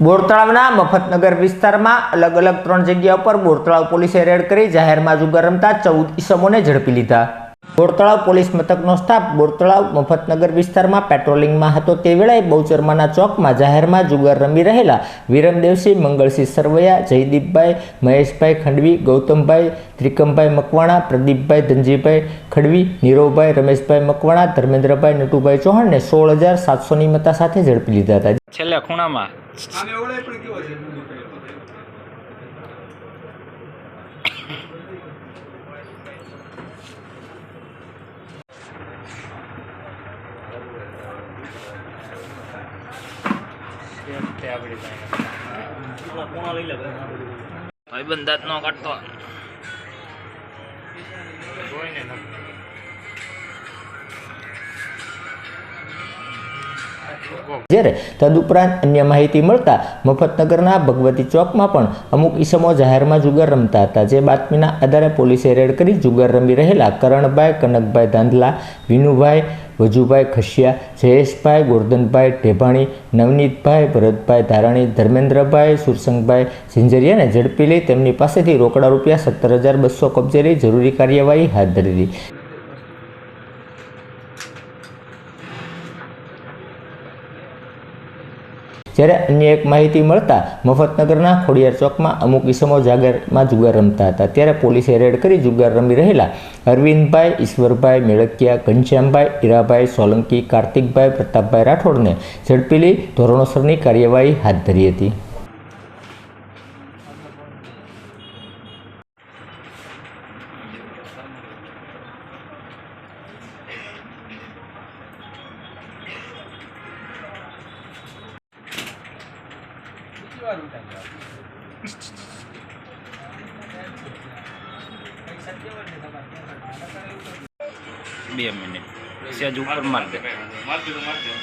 બોરતળાવના મફતનગર વિસ્તારમાં અલગ અલગ ત્રણ જગ્યા ઉપર બોરતળાવ પોલીસે રેડ કરી જાહેરમાં જુગાર રમતા ચૌદ ઈસમોને ઝડપી લીધા. બોરતળાવ પોલીસ મથકનો સ્ટાફ બોરતળાવ મફતનગર વિસ્તારમાં પેટ્રોલિંગમાં હતો. તે વેળાએ બહુચરમાના ચોકમાં જાહેરમાં જુગાર રમી રહેલા વિરમદેવસિંહ મંગળસિંહ સરવૈયા જયદીપભાઈ મહેશભાઈ ખંડવી ગૌતમભાઈ ત્રિકમભાઈ મકવાણા પ્રદીપભાઈ ધનજીભાઈ ખડવી નીરવભાઈ રમેશભાઈ મકવાણા ધર્મેન્દ્રભાઈ નટુભાઈ ચૌહાણને સોળ હજાર સાતસોની મતા સાથે ઝડપી લીધા હતા. છેલ્લા ખૂણામાં. ભાઈ બંધાત નો કાઢતો જ્યારે તદુપરાંત અન્ય માહિતી મળતા મફતનગરના ભગવતી ચોકમાં પણ અમુક ઈસમો જાહેરમાં જુગાર રમતા હતા. જે બાતમીના આધારે પોલીસે રેડ કરી જુગાર રમી રહેલા કરણભાઈ, કનકભાઈ ધાંધલા, વિનુભાઈ, વજુભાઈ ખસિયા, જયેશભાઈ, ગોરધનભાઈ ઢેભાણી, નવનીતભાઈ, ભરતભાઈ ધારાણી, ધર્મેન્દ્રભાઈ, સુરસંગભાઈ ઝિંઝરિયાને ઝડપી લઈ તેમની પાસેથી રોકડા રૂપિયા સત્તર હજાર બસો કબજે લઈ જરૂરી કાર્યવાહી હાથ ધરી હતી. જ્યારે અન્ય એક માહિતી મળતા મફતનગરના ખોડિયાર ચોકમાં અમુક ઈસમો જાગરમાં જુગાર રમતા હતા. ત્યારે પોલીસે રેડ કરી જુગાર રમી રહેલા અરવિંદભાઈ, ઈશ્વરભાઈ, મેળકિયા, ઘનશ્યામભાઈ ઈરાભાઈ સોલંકી, કાર્તિકભાઈ, પ્રતાપભાઈ રાઠોડને ઝડપીલી ધોરણોસરની કાર્યવાહી હાથ ધરી હતી. બે મિનિટ સેજ ઉપર માર દે મારજો તો મારજો